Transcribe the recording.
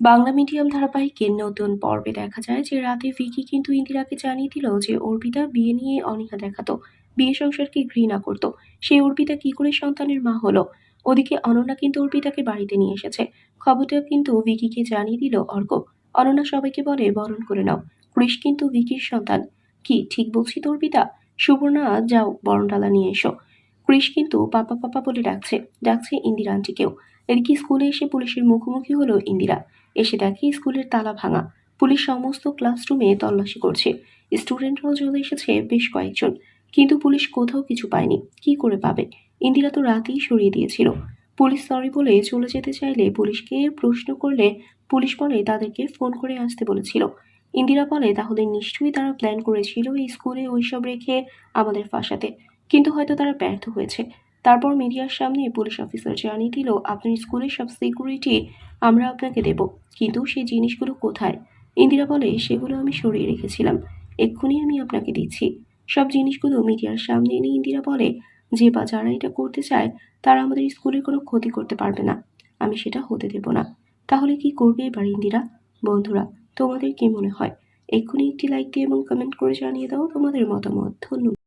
Bangla medium ধারাবাহিকের নতুন পর্বে দেখা যায় যে রাতে ভিকি কিন্তু ইন্দিরাকে জানিয়ে দিল যে অর্পিতা বিয়ে নিয়ে অনীহা দেখাতো। বিয়ে সংসারকে ঘৃণা করত। সেই অর্পিতা কি করে সন্তানের মা হলো? ওদিকে অনন্যা কিন্তু অর্পিতাকে বাড়িতে নিয়ে এসেছে। খবরটা কিন্তু ভিকিকে জানিয়ে দিল, অর্ক, অনন্যা সবাইকে বলে বরণ করে নাও। কৃষ কিন্তু ভিকির সন্তান। কি, ঠিক বলছি তো অর্পিতা? সুবর্ণা, যাও বরণডালা নিয়ে এসো। কৃষ কিন্তু পাপা পাপা বলে ডাকছে। ডাকছে ইন্দিরা আন্টিকেও। এদিকে স্কুলে এসে পুলিশের মুখোমুখি হলো ইন্দিরা। এসে দেখে স্কুলের তালা ভাঙা। পুলিশ সমস্ত ক্লাসরুমে তল্লাশি করছে। স্টুডেন্টরাও চলে এসেছে বেশ কয়েকজন। কিন্তু পুলিশ কোথাও কিছু পায়নি। কি করে পাবে? ইন্দিরা তো রাতেই সরিয়ে দিয়েছিল। পুলিশ সরি বলে চলে যেতে চাইলে পুলিশকে প্রশ্ন করলে পুলিশ বলে তাদেরকে ফোন করে আসতে বলেছিল। ইন্দিরা বলে, তাহলে নিশ্চয়ই তারা প্ল্যান করেছিল এই স্কুলে ওইসব রেখে আমাদের ফাঁসাতে। কিন্তু হয়তো তারা ব্যর্থ হয়েছে। তারপর মিডিয়ার সামনে পুলিশ অফিসার জানিয়ে দিল, আপনার স্কুলের সব সিকিউরিটি আমরা আপনাকে দেব। কিন্তু সেই জিনিসগুলো কোথায়? ইন্দিরা বলে, সেগুলো আমি সরিয়ে রেখেছিলাম। এক্ষুনি আমি আপনাকে দিচ্ছি। সব জিনিসগুলো মিডিয়ার সামনে এনে ইন্দিরা বলে, যে বা যারা এটা করতে চায়, তারা আমাদের স্কুলের কোনো ক্ষতি করতে পারবে না। আমি সেটা হতে দেব না। তাহলে কি করবে এবার ইন্দিরা? বন্ধুরা, তোমাদের কি মনে হয়? এক্ষুনি একটি লাইক দিয়ে এবং কমেন্ট করে জানিয়ে দাও তোমাদের মতামত। ধন্যবাদ।